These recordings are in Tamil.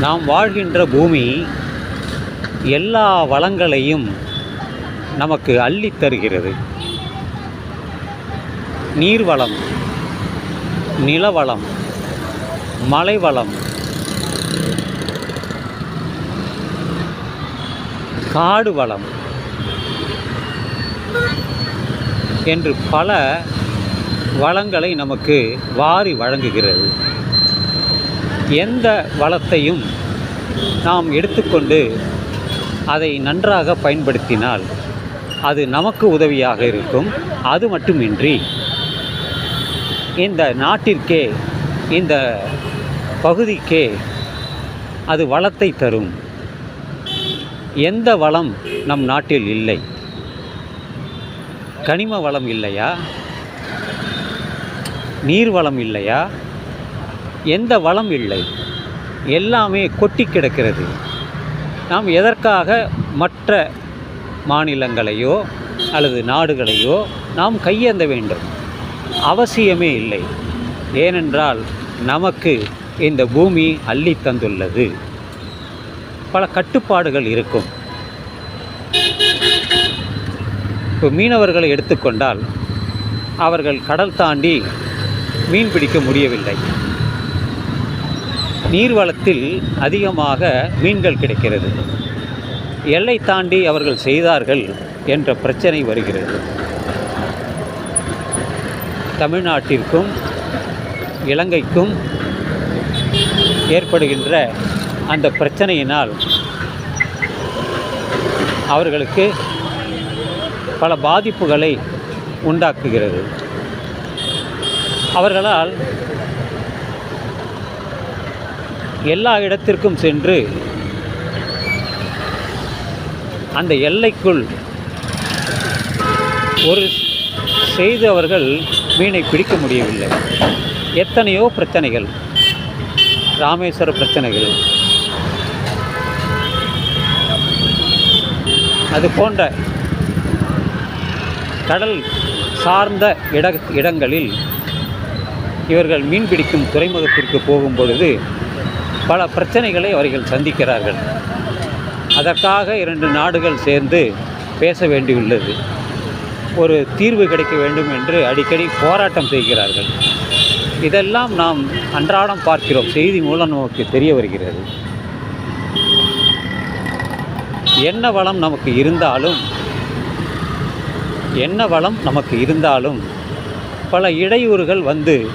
நாம் வாழ்கின்ற பூமி எல்லா வளங்களையும் நமக்கு அள்ளித் தருகிறது. நீர்வளம் நிலவளம் மலைவளம் காடு வளம் என்று பல வளங்களை நமக்கு வாரி வழங்குகிறது. எந்த வளத்தையும் நாம் எடுத்துக்கொண்டு அதை நன்றாக பயன்படுத்தினால் அது நமக்கு உதவியாக இருக்கும். அது மட்டுமின்றி இந்த நாட்டிற்கே இந்த பகுதிக்கே அது வளத்தை தரும். எந்த வளம் நம் நாட்டில் இல்லை. கனிம வளம் இல்லையா? நீர் வளம் இல்லையா? எந்த வளம் இல்லை. எல்லாமே கொட்டி கிடக்கிறது. நாம் எதற்காக மற்ற மாநிலங்களையோ அல்லது நாடுகளையோ நாம் கையேந்த வேண்டும்? அவசியமே இல்லை. ஏனென்றால் நமக்கு இந்த பூமி அள்ளி தந்துள்ளது. பல கட்டுப்பாடுகள் இருக்கும். இப்போ மீனவர்களை எடுத்துக்கொண்டால் அவர்கள் கடல் தாண்டி மீன் பிடிக்க முடியவில்லை. நீர்வளத்தில் அதிகமாக மீன்கள் கிடைக்கிறது. எல்லை தாண்டி அவர்கள் செய்தார்கள் என்ற பிரச்சனை வருகிறது. தமிழ்நாட்டிற்கும் இலங்கைக்கும் ஏற்படுகின்ற அந்த பிரச்சனையினால் அவர்களுக்கு பல பாதிப்புகளை உண்டாக்குகிறது. அவர்களால் எல்லா இடத்திற்கும் சென்று அந்த எல்லைக்குள் ஒரு செய்து அவர்கள் மீனை பிடிக்க முடியவில்லை. எத்தனையோ பிரச்சனைகள் ராமேஸ்வர பிரச்சனைகள். அது போன்ற கடல் சார்ந்த இட இடங்களில் இவர்கள் மீன் பிடிக்கும் துறைமுகத்திற்கு போகும் பொழுது பல பிரச்சனைகளை அவர்கள் சந்திக்கிறார்கள். அதற்காக இரண்டு நாடுகள் சேர்ந்து பேச வேண்டியுள்ளது. ஒரு தீர்வு கிடைக்க வேண்டும் என்று அடிக்கடி போராட்டம் செய்கிறார்கள். இதெல்லாம் நாம் அன்றாடம் பார்க்கிறோம். செய்தி மூலம் நமக்கு தெரிய வருகிறது. என்ன வளம் நமக்கு இருந்தாலும் என்ன வளம் நமக்கு இருந்தாலும் பல இடையூறுகள் வந்து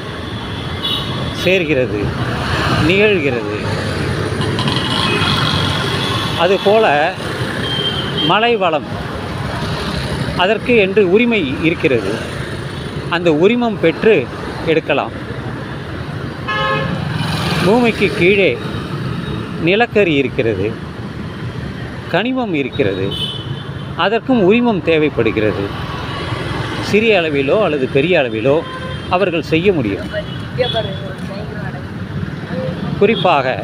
சேர்கிறது. நிகழ்கிறது. அதுபோல மலை வளம் அதற்கு என்று உரிமை இருக்கிறது. அந்த உரிமம் பெற்று எடுக்கலாம். பூமிக்கு கீழே நிலக்கரி இருக்கிறது. கனிமம் இருக்கிறது. அதற்கும் உரிமம் தேவைப்படுகிறது. சிறிய அளவிலோ அல்லது பெரிய அளவிலோ அவர்கள் செய்ய முடியும். குறிப்பாக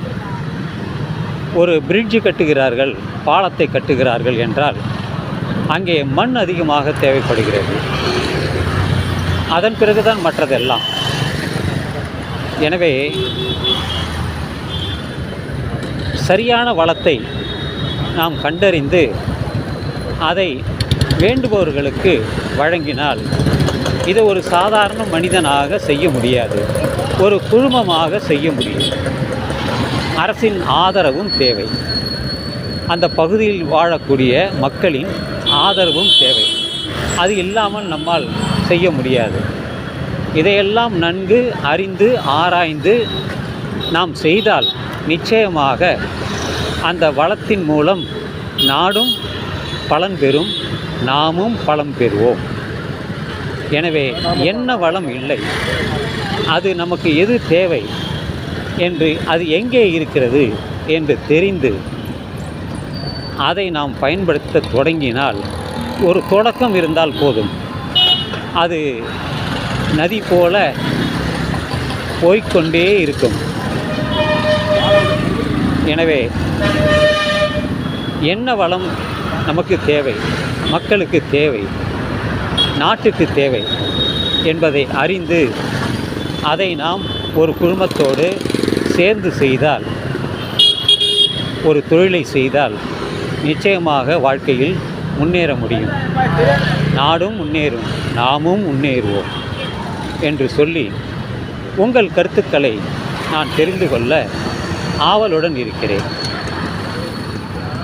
ஒரு பிரிட்ஜு கட்டுகிறார்கள் பாலத்தை கட்டுகிறார்கள் என்றால் அங்கே மண் அதிகமாக தேவைப்படுகிறது. அதன் பிறகுதான் மற்றதெல்லாம். எனவே சரியான வளத்தை நாம் கண்டறிந்து அதை வேண்டுபவர்களுக்கு வழங்கினால் இதை ஒரு சாதாரண மனிதனாக செய்ய முடியாது. ஒரு குழுமமாக செய்ய முடியும். அரசின் ஆதரவும் தேவை. அந்த பகுதியில் வாழக்கூடிய மக்களின் ஆதரவும் தேவை. அது இல்லாமல் நம்மால் செய்ய முடியாது. இதையெல்லாம் நன்கு அறிந்து ஆராய்ந்து நாம் செய்தால் நிச்சயமாக அந்த வளத்தின் மூலம் நாடும் பலன் பெறும் நாமும் பலம் பெறுவோம். எனவே என்ன வளம் இல்லை? அது நமக்கு எது தேவை? என்று அது எங்கே இருக்கிறது? என்று தெரிந்து அதை நாம் பயன்படுத்த தொடங்கினால் ஒரு தொடக்கம் இருந்தால் போதும். அது நதி போல போய்க்கொண்டே இருக்கும். எனவே என்ன வளம் நமக்கு தேவை? மக்களுக்கு தேவை? நாட்டுக்கு தேவை? என்பதை அறிந்து அதை நாம் ஒரு குழுமத்தோடு சேர்ந்து செய்தால் ஒரு தொழிலை செய்தால் நிச்சயமாக வாழ்க்கையில் முன்னேற முடியும். நாடும் முன்னேறும் நாமும் முன்னேறுவோம் என்று சொல்லி உங்கள் கருத்துக்களை நான் தெரிந்து கொள்ள ஆவலுடன் இருக்கிறேன்.